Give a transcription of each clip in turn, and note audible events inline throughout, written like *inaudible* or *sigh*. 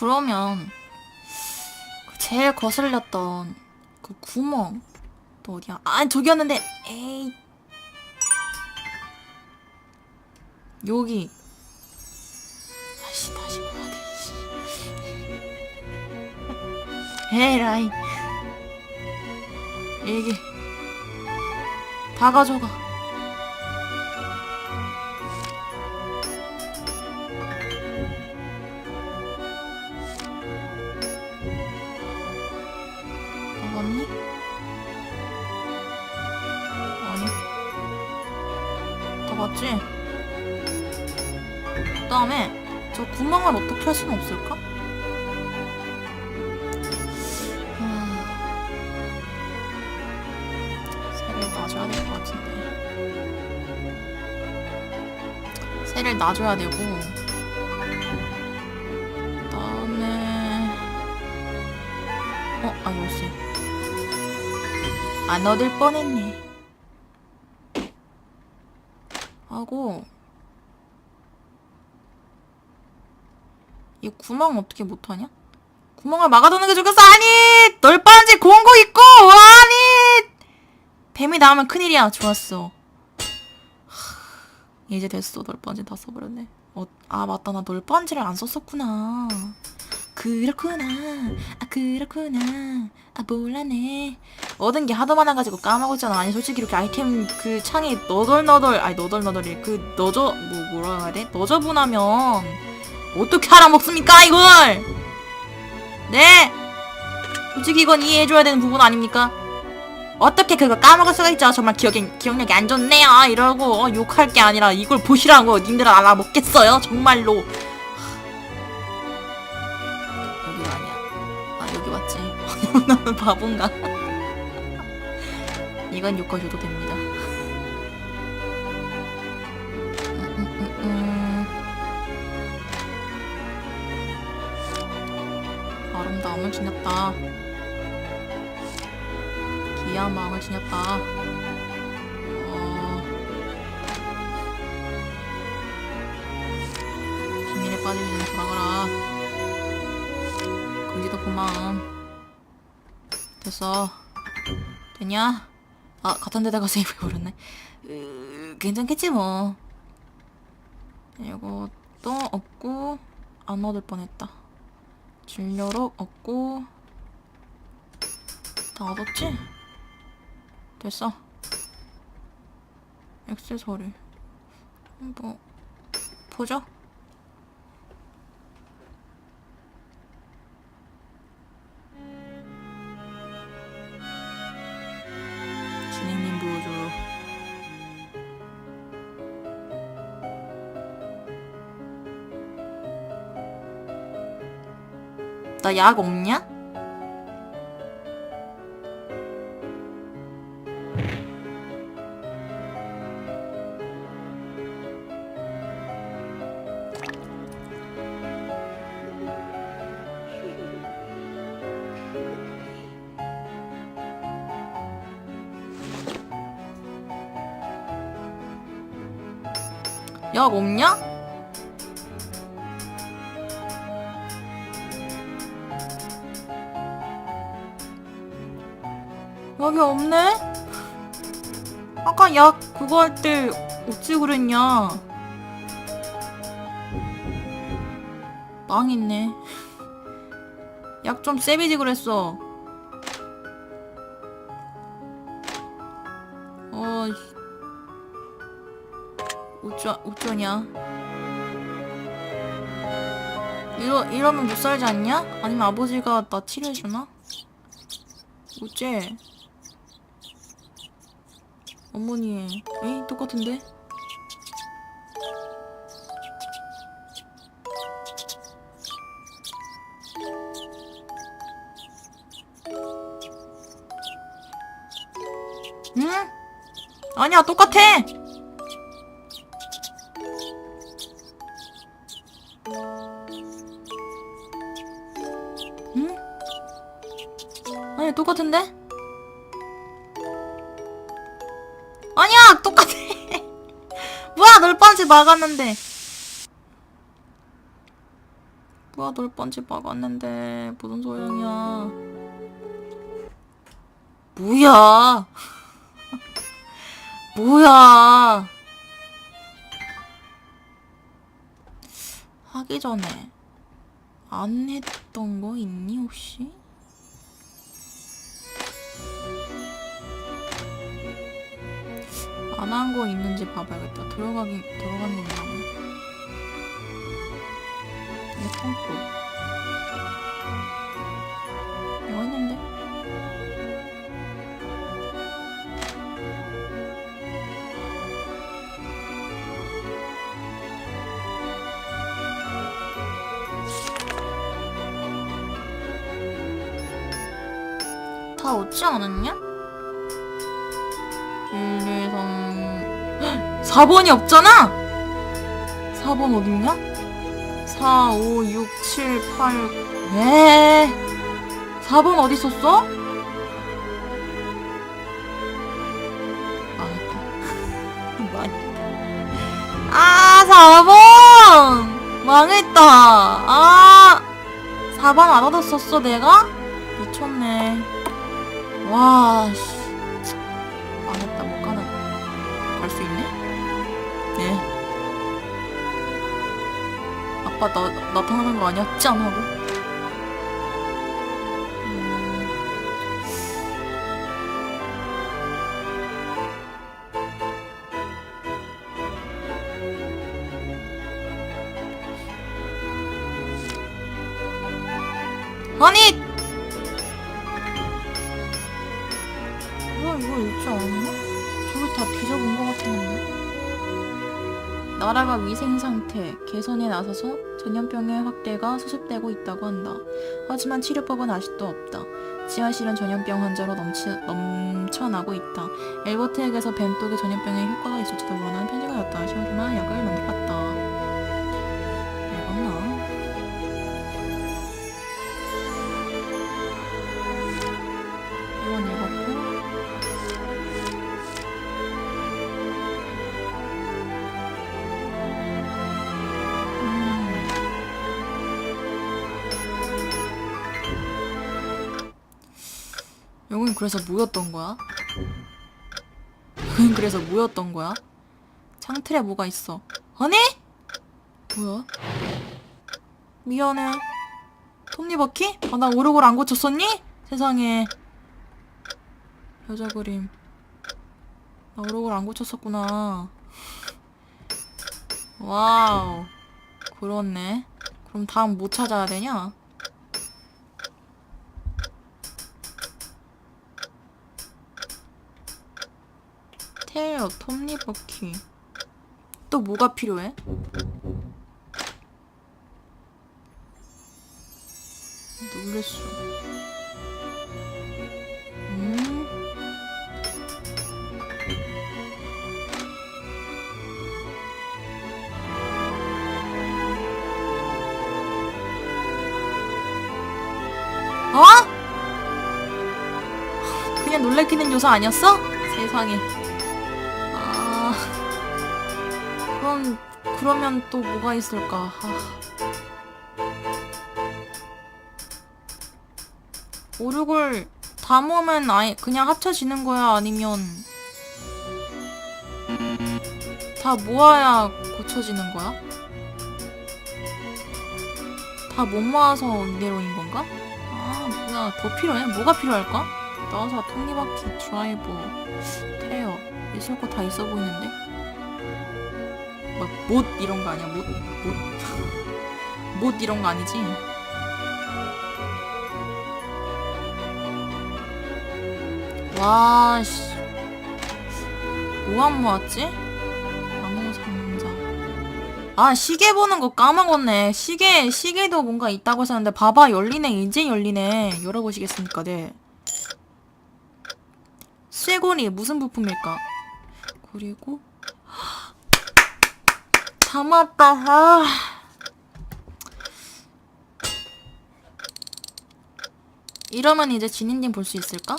그러면 그 제일 거슬렸던 그 구멍 또 어디야? 아 저기였는데 에이 여기 다시 다시 돼. 씨. 에라이 이게 다 가져가. 다 봤지? 그 다음에 저 구멍을 어떻게 할 수는 없을까? 아, 새를 놔줘야 될 것 같은데. 새를 놔줘야 되고. 그 다음에. 어, 아, 열쇠. 안 얻을 뻔했네. 하고 이 구멍 어떻게 못하냐? 구멍을 막아두는 게 좋겠어 아니 널빤지 공고 있고 아니 뱀이 나오면 큰일이야. 좋았어. 하, 이제 됐어. 널빤지 다 써버렸네. 어, 아 맞다. 나 널빤지를 안 썼었구나 그렇구나. 아 그렇구나. 아 몰라네. 얻은 게 하도 많아가지고 까먹었잖아 아니 솔직히 이렇게 아이템 그 창이 너덜너덜 아니 너덜너덜이 그 너저 뭐 뭐라 해야 돼? 너저분하면 어떻게 알아먹습니까 이걸? 네? 솔직히 이건 이해해줘야 되는 부분 아닙니까? 어떻게 그거 까먹을 수가 있죠? 정말 기억이 기억력이 안 좋네요. 이러고 어, 욕할 게 아니라 이걸 보시라고 님들은 알아먹겠어요? 정말로 나는 바본가? 이건 욕해줘도 됩니다. 아름다움을 지녔다. 귀한 마음을 지녔다. 어... 비밀에 전에 돌아가라. 높은 마 음 됐어. 됐냐? 아 같은 데다가 세이브 해버렸네. 으, 괜찮겠지 뭐. 이것도 없고 안 얻을 뻔했다. 진료록 없고 다 얻었지? 됐어. 액세서리. 뭐 보자 나 약 없냐? 약 없냐? 약이 없네? 아까 약 그거 할 때 어찌 그랬냐? 망했네. 약 좀 세비지 그랬어. 어, 어쩌, 어쩌냐? 이러, 이러면 못 살지 않냐? 아니면 아버지가 나 치료해주나? 어째? 어머니, 에이, 똑같은데? 응? 아니야, 똑같아! 응? 아니, 똑같은데? 아니야! 똑같아! *laughs* 뭐야, 널빤지 막았는데. 누가 널 번지 막았는데 무슨 소용이야 뭐야 *laughs* 뭐야 하기 전에 안 했던 거 있니 혹시? 안 한 거 있는지 봐봐야겠다. 들어가긴 들어가는 거 있나? 이게 펑크. 이거 했는데? 다 얻지 않았냐? 4번이 없잖아! 4번 어딨냐? 4, 5, 6, 7, 8... 왜? 4번 어디 있었어? 망했다. 아, 4번! 망했다. 아, 4번 안 얻었었어, 내가? 미쳤네. 와, 씨. 망했다, 못 가는. 갈수 있네? 네. 아빠 나, 나타나는 거 아니야? 짠! 하고. 음. 아니! 뭐야, 이거 읽지 않았나? 저기 다 뒤져본 것 같았는데. 나라가 위생 상태 개선에 나서서 전염병의 확대가 수습되고 있다고 한다. 하지만 치료법은 아직도 없다. 지하실은 전염병 환자로 넘치, 넘쳐나고 있다. 엘버트에게서 벤독의 전염병에 효과가 있을지도 모르는 편지가 왔다. 시험기만 약을 넘겨봤다. 그래서 뭐였던 거야? 그래서 뭐였던 거야? 창틀에 뭐가 있어? 아니? 뭐야? 미안해. 톱니바퀴? 아, 나 오르골 안 고쳤었니? 세상에. 여자 그림. 나 오르골 안 고쳤었구나. 와우. 그렇네. 그럼 다음 뭐 찾아야 되냐? 테일러, 톱니바퀴. 또 뭐가 필요해? 놀랬어. 음? 어? 그냥 놀래키는 요소 아니었어? 세상에. 그럼, 그러면 또 뭐가 있을까? 아. 오르골 다 모으면 아예 그냥 합쳐지는 거야? 아니면 다 모아야 고쳐지는 거야? 다 못 모아서 이대로인 건가? 아 뭐야 더 필요해? 뭐가 필요할까? 나와서 톱니바퀴 드라이버 테어 있을 거 다 있어 보이는데? 뭐못 이런 거 아니야? 못 못. 못 이런 거 아니지? 와, 씨. 뭐안 모았지? 나무 상자. 아, 시계 보는 거 까먹었네. 시계, 시계도 뭔가 있다고 했었는데, 봐봐, 열리네. 이제 열리네. 열어보시겠습니까, 네. 쇠고리, 무슨 부품일까? 그리고, 담았다, 아. 이러면 이제 진인님 볼수 있을까?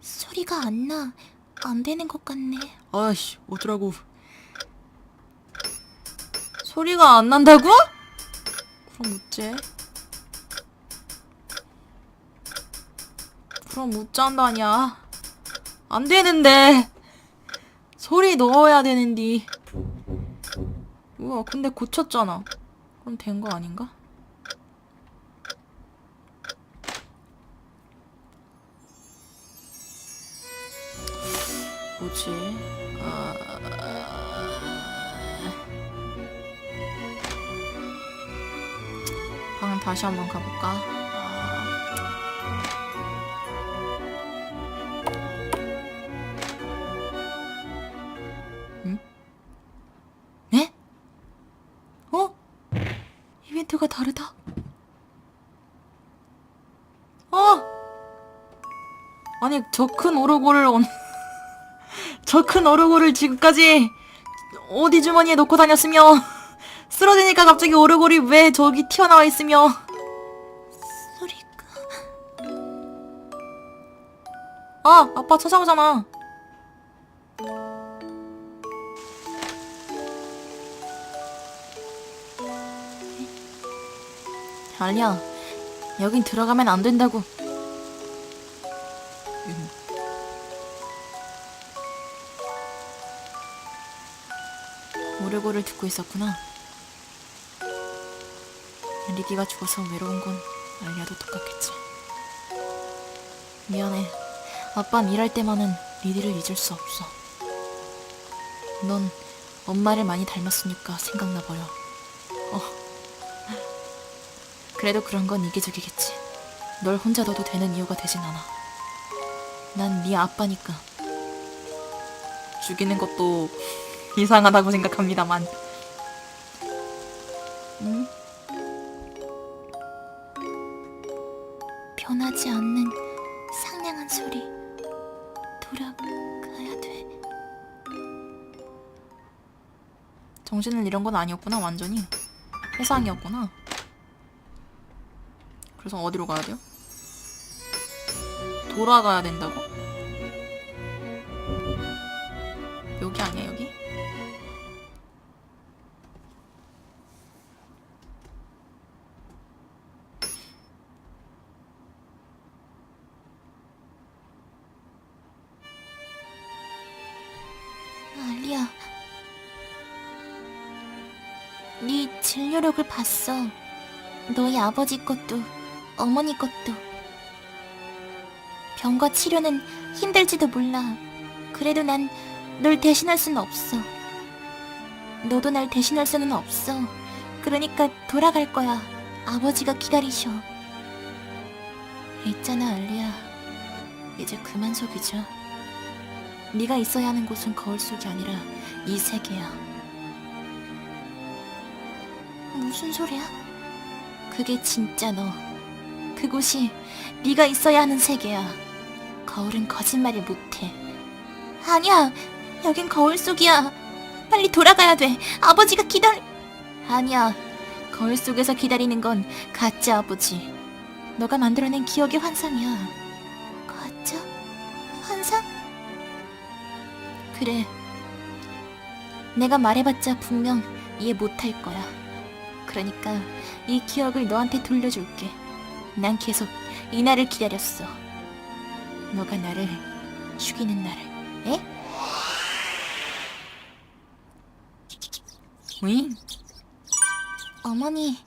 소리가 안 나. 안 되는 것 같네. 아이씨, 어쩌라고. 소리가 안 난다고? 그럼 어째? 그럼 어쩐다냐? 안 되는데. 소리 넣어야 되는디. 우와, 근데 고쳤잖아. 그럼 된 거 아닌가? 뭐지? 아... 방 다시 한번 가볼까? 이벤트가 다르다. 어! 아니 저 큰 오르골을 온... *laughs* 저큰 오르골을 지금까지 어디 주머니에 놓고 다녔으며 쓰러지니까 갑자기 오르골이 왜 저기 튀어나와 있으며 소리가 아 아빠 찾아오잖아 알리야 여긴 들어가면 안 된다고 오르골을 듣고 있었구나. 리디가 죽어서 외로운 건 알리아도 똑같겠지. 미안해. 아빤 일할 때만은 리디를 잊을 수 없어. 넌 엄마를 많이 닮았으니까 생각나 버려. 어. 그래도 그런 건 이기적이겠지. 널 혼자 둬도 되는 이유가 되진 않아. 난 네 아빠니까. 죽이는 것도 이상하다고 생각합니다만. 응? 변하지 않는 상냥한 소리. 돌아가야 돼. 정신을 잃은 건 아니었구나, 완전히. 해상이었구나. 그래서 어디로 가야 돼요? 돌아가야 된다고? 여기 아니야, 여기? 알리야. 네 진료록을 봤어. 너희 아버지 것도 어머니 것도. 병과 치료는 힘들지도 몰라. 그래도 난 널 대신할 수는 없어. 너도 날 대신할 수는 없어. 그러니까 돌아갈 거야. 아버지가 기다리셔. 있잖아, 알리야. 이제 그만 속이자. 네가 있어야 하는 곳은 거울 속이 아니라 이 세계야. 무슨 소리야? 그게 진짜 너. 그곳이 네가 있어야 하는 세계야. 거울은 거짓말을 못해. 아니야. 여긴 거울 속이야. 빨리 돌아가야 돼. 아버지가 기다리... 아니야. 거울 속에서 기다리는 건 가짜 아버지. 너가 만들어낸 기억의 환상이야. 가짜? 환상? 그래. 내가 말해봤자 분명 이해 못할 거야. 그러니까 이 기억을 너한테 돌려줄게. 난 계속 이 날을 기다렸어. 너가 나를 죽이는 날을. 에? 윙. 어머니,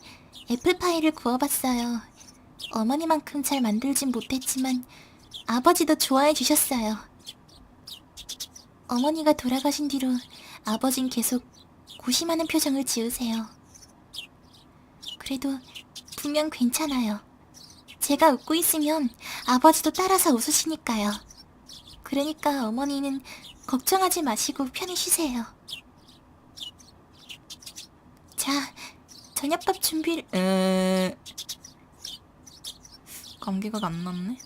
애플파이를 구워봤어요. 어머니만큼 잘 만들진 못했지만 아버지도 좋아해 주셨어요. 어머니가 돌아가신 뒤로 아버진 계속 고심하는 표정을 지으세요. 그래도 분명 괜찮아요. 제가 웃고 있으면 아버지도 따라서 웃으시니까요. 그러니까 어머니는 걱정하지 마시고 편히 쉬세요. 자, 저녁밥 준비를... 에... 감기가 안 났네.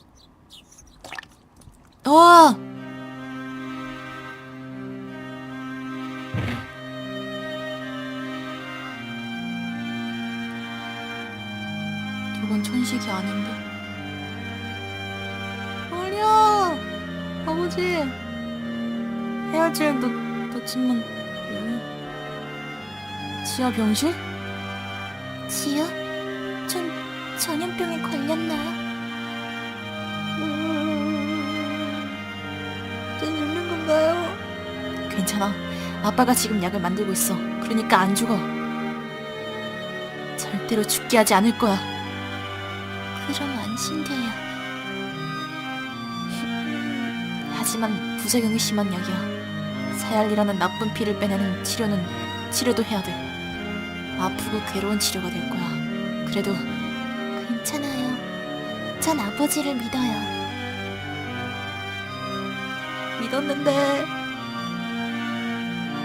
와! 천식이 아닌데. 아니야! 아버지! 헤어질 너? 치. 지하 병실? 지요? 전 전염병에 걸렸나요? 전 죽는 건가요? 괜찮아. 아빠가 지금 약을 만들고 있어. 그러니까 안 죽어. 절대로 죽게 하지 않을 거야. 그럼 안심돼요. 하지만 부작용이 심한 약이야. 사얄이라는 나쁜 피를 빼내는 치료는 치료도 해야 돼. 아프고 괴로운 치료가 될 거야. 그래도 괜찮아요. 전 아버지를 믿어요. 믿었는데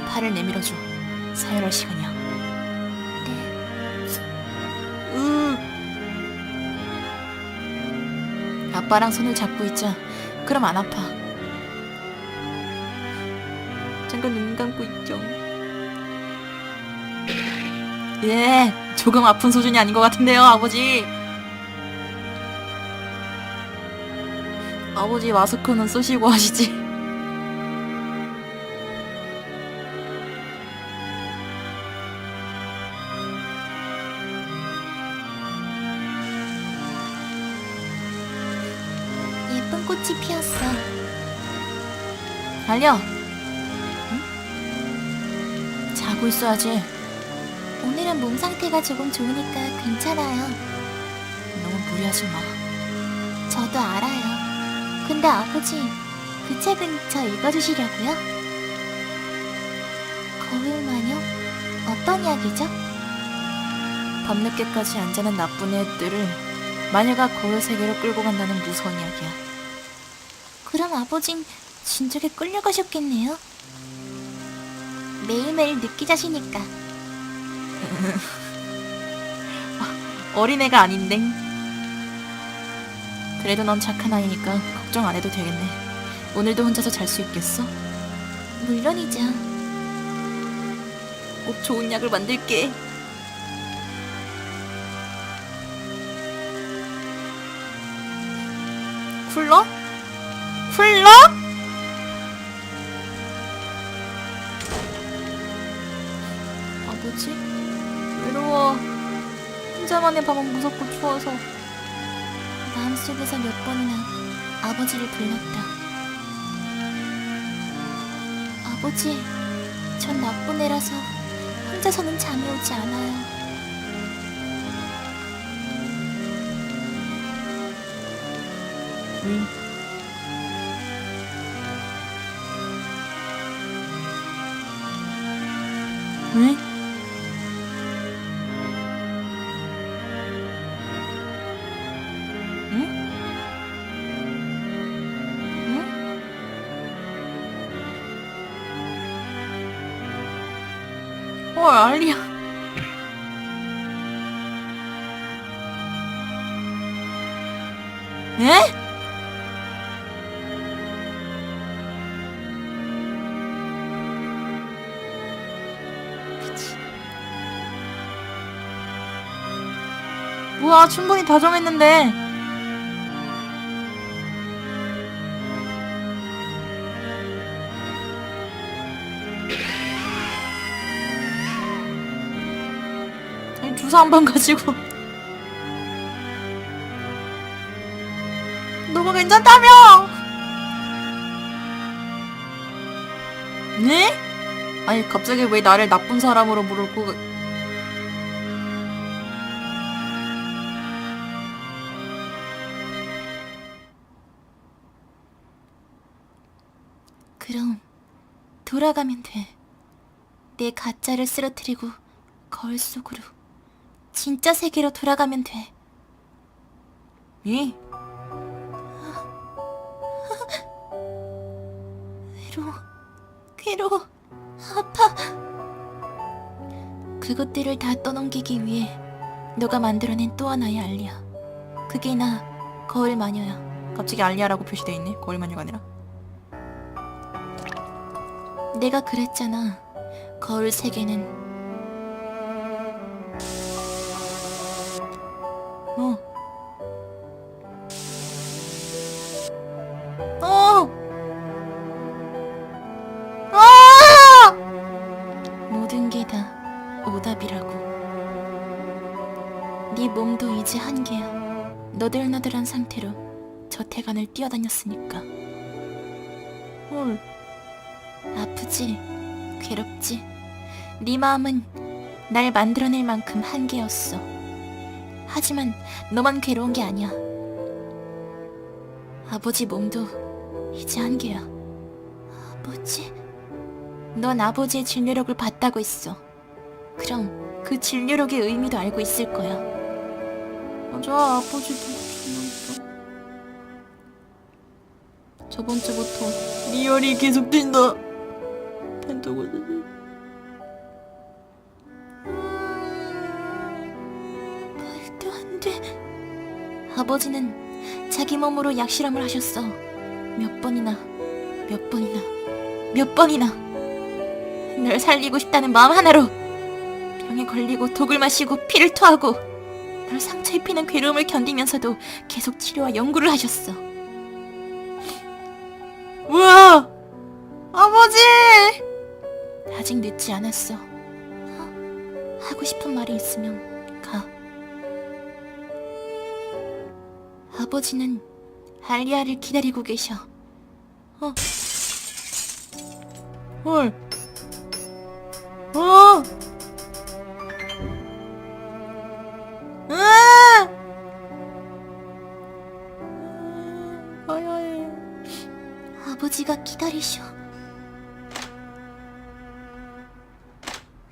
팔을 내밀어줘. 사열할 시간이야. 아빠랑 손을 잡고 있자. 그럼 안 아파. 잠깐 눈 감고 있죠. 예, 조금 아픈 수준이 아닌 것 같은데요, 아버지. 아버지 마스크는 쓰시고 하시지. 알려. 응? 자고 있어야지. 오늘은 몸 상태가 조금 좋으니까 괜찮아요. 너무 무리하지 마. 저도 알아요. 근데 아버지, 그 책은 저 읽어주시려고요? 거울 마녀? 어떤 이야기죠? 밤늦게까지 앉아는 나쁜 애들을 마녀가 거울 세계로 끌고 간다는 무서운 이야기야. 그럼 아버진 진작에 끌려가셨겠네요? 매일매일 늦게 자시니까. *laughs* 어린애가 아닌데. 그래도 넌 착한 아이니까 걱정 안 해도 되겠네. 오늘도 혼자서 잘 수 있겠어? 물론이죠. 꼭 좋은 약을 만들게. 쿨러? 쿨러? 혼자만의 밤은 무섭고 추워서. 마음속에서 몇 번이나 아버지를 불렀다. 아버지, 전 나쁜 애라서 혼자서는 잠이 오지 않아요. 응. 헐, 알리야. 에? 뭐야, 충분히 다 정했는데. 주사 한번 가지고. 너가 괜찮다며! 네? 아니, 갑자기 왜 나를 나쁜 사람으로 부르고, 그럼 돌아가면 돼. 내 가짜를 쓰러뜨리고 거울 속으로 진짜 세계로 돌아가면 돼. 괴로워, 아파. 그것들을 다 떠넘기기 위해 너가 만들어낸 또 하나의 알리야. 그게 나 거울 마녀야. 갑자기 알리아라고 표시돼 있네. 거울 마녀가 아니라. 내가 그랬잖아. 거울 세계는 저태간을 뛰어다녔으니까. 헐. 아프지? 괴롭지? 네 마음은 날 만들어낼 만큼 한계였어. 하지만 너만 괴로운 게 아니야. 아버지 몸도 이제 한계야. 아버지? 넌 아버지의 진료력을 받다고 했어. 그럼 그 진료력의 의미도 알고 있을 거야. 맞아, 아버지도 죽었어. 저번 주부터 리얼이 계속 뛴다. 펜타곤 말도 안 돼. 아버지는 자기 몸으로 약실험을 하셨어. 몇 번이나, 몇 번이나, 몇 번이나. 널 살리고 싶다는 마음 하나로 병에 걸리고 독을 마시고 피를 토하고 널 상처 입히는 괴로움을 견디면서도 계속 치료와 연구를 하셨어. 뭐야? 아버지! 아직 늦지 않았어. 어? 하고 싶은 말이 있으면 가. 아버지는 알리아를 기다리고 계셔. 헐. 어! 기다리셔.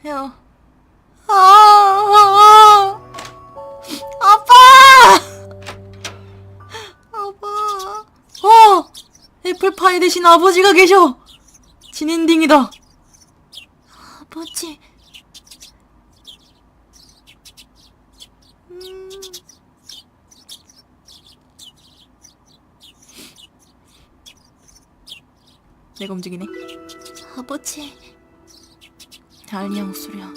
야. 아, 아, 아. 아빠! 아빠. 어! 애플파이 대신 아버지가 계셔! 진엔딩이다. 아버지, 음. 내가 움직이네. 아버지. 알리야 목소리야.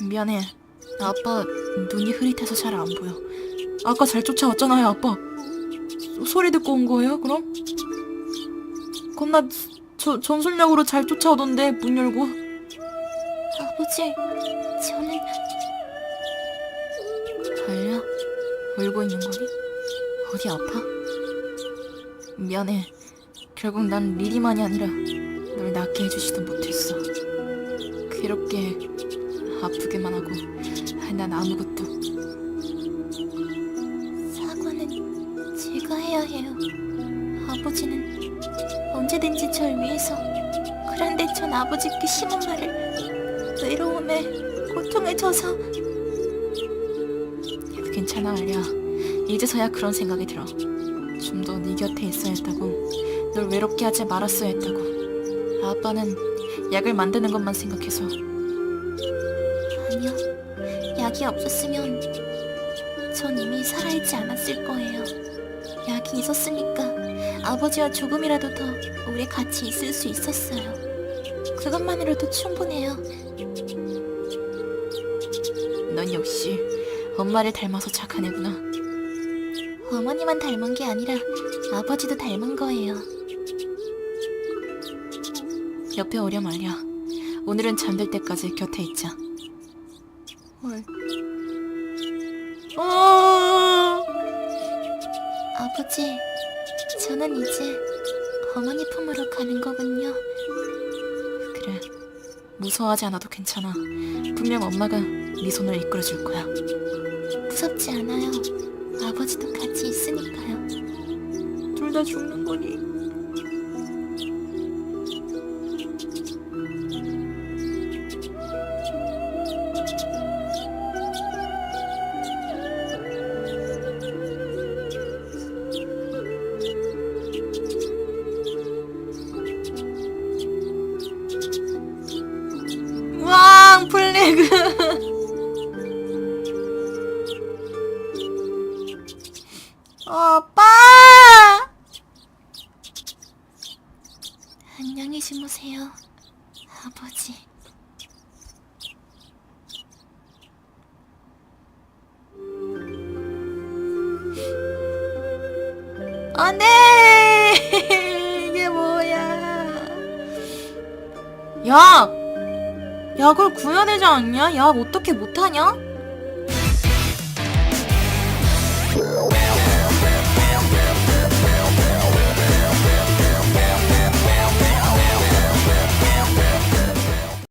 미안해. 아빠 눈이 흐릿해서 잘 안 보여. 아까 잘 쫓아왔잖아요, 아빠. 소- 소리 듣고 온 거예요, 그럼? 겁나 저, 전술력으로 잘 쫓아오던데 문 열고. 아버지, 저는 알리야? 울고 있는 거니? 어디 아파? 미안해. 결국 난 리리만이 아니라 널 낫게 해주지도 못했어. 괴롭게 아프게만 하고 난 아무것도 사과는 제가 해야 해요. 아버지는 언제든지 절 위해서. 그런데 전 아버지께 심한 말을 외로움에 고통에 져서 괜찮아 알리야. 이제서야 그런 생각이 들어. 좀 더 네 곁에 있어야 했다고. 널 외롭게 하지 말았어야 했다고. 아빠는 약을 만드는 것만 생각해서 아니요. 약이 없었으면 전 이미 살아있지 않았을 거예요. 약이 있었으니까 아버지와 조금이라도 더 오래 같이 있을 수 있었어요. 그것만으로도 충분해요. 넌 역시 엄마를 닮아서 착한 애구나. 어머니만 닮은 게 아니라 아버지도 닮은 거예요. 옆에 오렴 알리야. 오늘은 잠들 때까지 곁에 있자. 헐. 어. 아버지, 저는 이제 어머니 품으로 가는 거군요. 그래. 무서워하지 않아도 괜찮아. 분명 엄마가 네 손을 이끌어줄 거야. 무섭지 않아요. 아버지도 같이 있으니까요. 둘 다 죽는 거니? グ 야 어떻게 못하냐